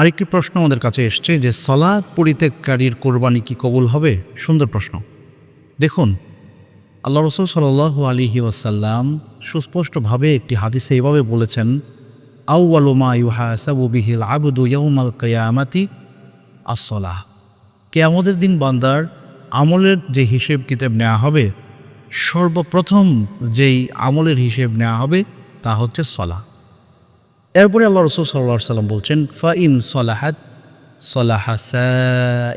আরেকটি প্রশ্ন আমাদের কাছে এসছে যে, সলাৎ পরিত্যাগকারীর কোরবানি কি কবুল হবে? সুন্দর প্রশ্ন। দেখুন, আল্লাহ রসুল সাল্লু আলিহি ওয়াসাল্লাম সুস্পষ্টভাবে একটি হাদিসে এইভাবে বলেছেন আউআলুমা ইউহাসাবু বিহিল আবদু ইয়াউমাল কিয়ামাতি আসলাহ কেয়ামতের দিন বান্দার আমলের যে হিসেব কিতাব নেওয়া হবে, সর্বপ্রথম যেই আমলের হিসেব নেওয়া হবে তা হচ্ছে সলা এরপরে আল্লাহ রসুল সাল্লাহ সাল্লাম বলছেন ফা ইন সলাহাত সলাহা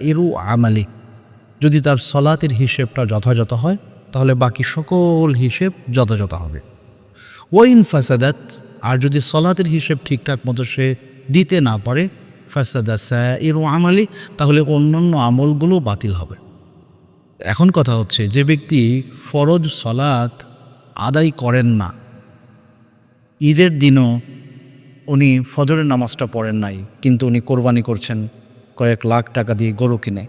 ইরু আমালি যদি তার সলাতের হিসেবটা যথাযথ হয়, তাহলে বাকি সকল হিসেব যথাযথ হবে। ওয়াইন ফাসাদাত, আর যদি সলাতের হিসেব ঠিকঠাক মতো সে দিতে না পারে, ফাসাদা ইরু আমালি তাহলে অন্যান্য আমলগুলো বাতিল হবে। এখন কথা হচ্ছে, যে ব্যক্তি ফরজ সলাত আদায় করেন না, ঈদের দিনও উনি ফজরের নামাজটা পড়েন নাই, কিন্তু উনি কোরবানি করছেন, কয়েক লাখ টাকা দিয়ে গরু কিনে।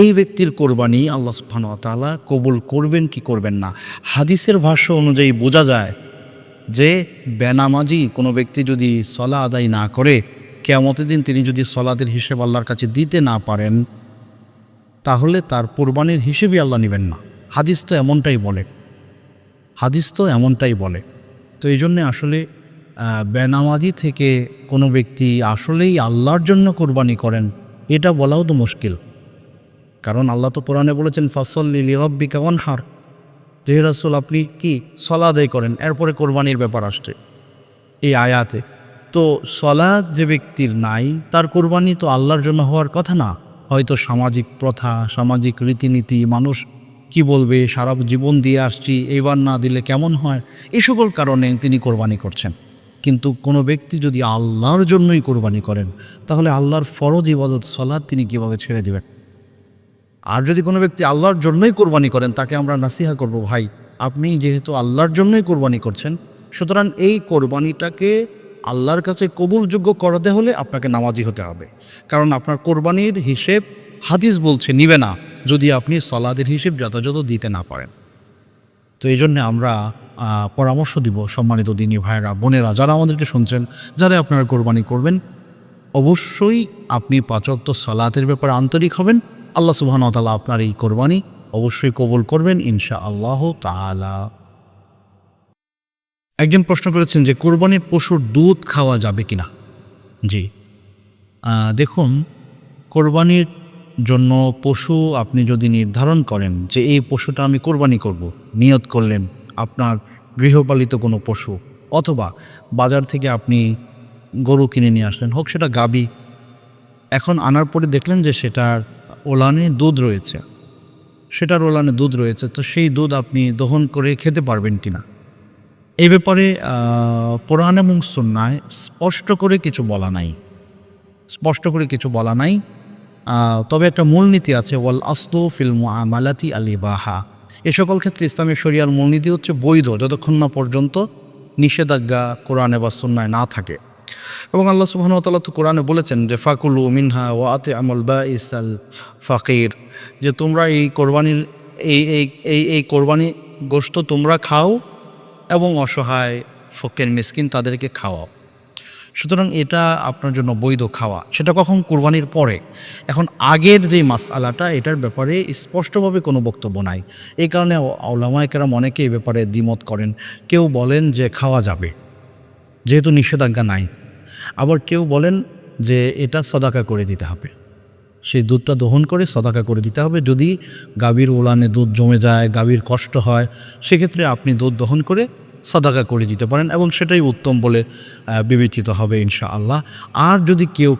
এই ব্যক্তির কোরবানি আল্লাহ ওয়া কবুল করবেন কি করবেন না? হাদিসের ভাষ্য অনুযায়ী বোঝা যায় যে, বেনামাজি কোনো ব্যক্তি যদি সলা আদায় না করে, কেয়ামতের দিন তিনি যদি সলাদের হিসেব আল্লাহর কাছে দিতে না পারেন, তাহলে তার কোরবানির হিসেবে আল্লাহ নেবেন না। হাদিস তো এমনটাই বলে। হাদিস তো এমনটাই বলে। তো এই জন্যে আসলে বেনামাজি থেকে কোনো ব্যক্তি আসলেই আল্লাহর জন্য কোরবানি করেন, এটা বলাও তো মুশকিল। কারণ আল্লাহ তো কোরআনে বলেছেন ফসল লিলি রব্বি কেমন হার তেহরাসুল আপনি কি সলা আদায় করেন? এরপরে কোরবানির ব্যাপার আসছে এই আয়াতে। তো সলাদ যে ব্যক্তির নাই, তার কোরবানি তো আল্লাহর জন্য হওয়ার কথা না। হয়তো সামাজিক প্রথা, সামাজিক রীতিনীতি, মানুষ কি বলবে, সারা জীবন দিয়ে আসছি, এবার না দিলে কেমন হয়? এই সকল কারণে তিনি কোরবানি করছেন। কিন্তু কোনো ব্যক্তি যদি আল্লাহর জন্যই কোরবানি করেন, তাহলে আল্লাহর ফরজ ইবাদত সলাদ তিনি কীভাবে ছেড়ে দেবেন? আর যদি কোনো ব্যক্তি আল্লাহর জন্যই কোরবানি করেন, তাকে আমরা নাসিহা করব, ভাই, আপনি যেহেতু আল্লাহর জন্যই কোরবানি করছেন, সুতরাং এই কোরবানিটাকে আল্লাহর কাছে কবুলযোগ্য করাতে হলে আপনাকে নামাজি হতে হবে। কারণ আপনার কোরবানির হিসেব হাদিস বলছে, নিবে না, যদি আপনি সলাদের হিসেব যথাযথ দিতে না পারেন। তো এই জন্যে আমরা পরামর্শ দিব সম্মানিত দিনী ভাইরা বোনেরা, যারা আমাদেরকে শুনছেন, যারা আপনারা কোরবানি করবেন, অবশ্যই আপনি পাচক্ত সলাতের ব্যাপারে আন্তরিক হবেন। আল্লাহ সুবহান তালা আপনার এই কোরবানি অবশ্যই কবুল করবেন ইনশা আল্লাহ তালা একজন প্রশ্ন করেছেন যে, কোরবানির পশুর দুধ খাওয়া যাবে কিনা? জি। দেখুন, কোরবানির জন্য পশু আপনি যদি নির্ধারণ করেন যে, এই পশুটা আমি কোরবানি করব, নিয়ত করলেন আপনার গৃহপালিত কোনো পশু অথবা বাজার থেকে আপনি গরু কিনে নিয়ে আসলেন, হোক সেটা গাবি। এখন আনার পরে দেখলেন যে সেটার ওলানে দুধ রয়েছে। সেটার ওলানে দুধ রয়েছে, তো সেই দুধ আপনি দহন করে খেতে পারবেন কি না এই ব্যাপারে কোরআন এবং সুন্নায় স্পষ্ট করে কিছু বলা নাই। স্পষ্ট করে কিছু বলা নাই। তবে একটা মূলনীতি আছে, ওয়াল আসলো ফিল আলী বাহা এ সকল ক্ষেত্রে ইসলামের শরিয়ার মূলনীতি হচ্ছে বৈধ, যতক্ষণ না পর্যন্ত নিষেধাজ্ঞা কোরআনে বা সুন্নায় না থাকে। এবং আল্লাহ সুবাহতাল্লাহ তো কোরআনে বলেছেন যে, ফাকুলু মিনহা ও আতে আমল বা ইসাল ফাকির যে তোমরা এই কোরবানির এই এই এই কোরবানি গোশত তোমরা খাও এবং অসহায় ফকের, মিসকিন তাদেরকে খাওয়াও। সুতরাং এটা আপনার জন্য বৈধ খাওয়া। সেটা কখন কোরবানির পরে। এখন আগের যে মাসআলাটা, এটার ব্যাপারে স্পষ্টভাবে কোনো বক্তব্য নাই। এই কারণে আউলামায়কেরা অনেকে এই ব্যাপারে দ্বিমত করেন। কেউ বলেন যে খাওয়া যাবে, যেহেতু নিষেধাজ্ঞা নাই। আবার কেউ বলেন যে এটা সদাকা করে দিতে হবে। সেই দুধটা দহন করে সদাকা করে দিতে হবে। যদি গাভীর ওলানে দুধ জমে যায়, গাভীর কষ্ট হয়, সেক্ষেত্রে আপনি দুধ দহন করে সদাকা করে দিতে পারেন এবং সেটাই উত্তম বলে বিবেচিত হবে ইনশা আল্লাহ আর যদি কেউ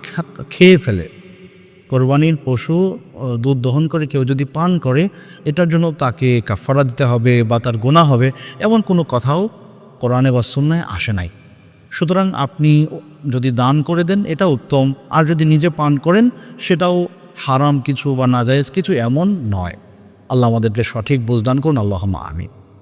খেয়ে ফেলে, কোরবানির পশু দুধ দহন করে, কেউ যদি পান করে, এটার জন্য তাকে কাফারা দিতে হবে বা তার গোনা হবে, এমন কোনো কথাও কোরআনে বা সুন্নায় আসে নাই। সুতরাং আপনি যদি দান করে দেন, এটা উত্তম। আর যদি নিজে পান করেন, সেটাও হারাম কিছু বা নাজায়েজ কিছু এমন নয়। আল্লাহ আমাদেরকে সঠিক বুঝদান করুন। আল্লাহ আমি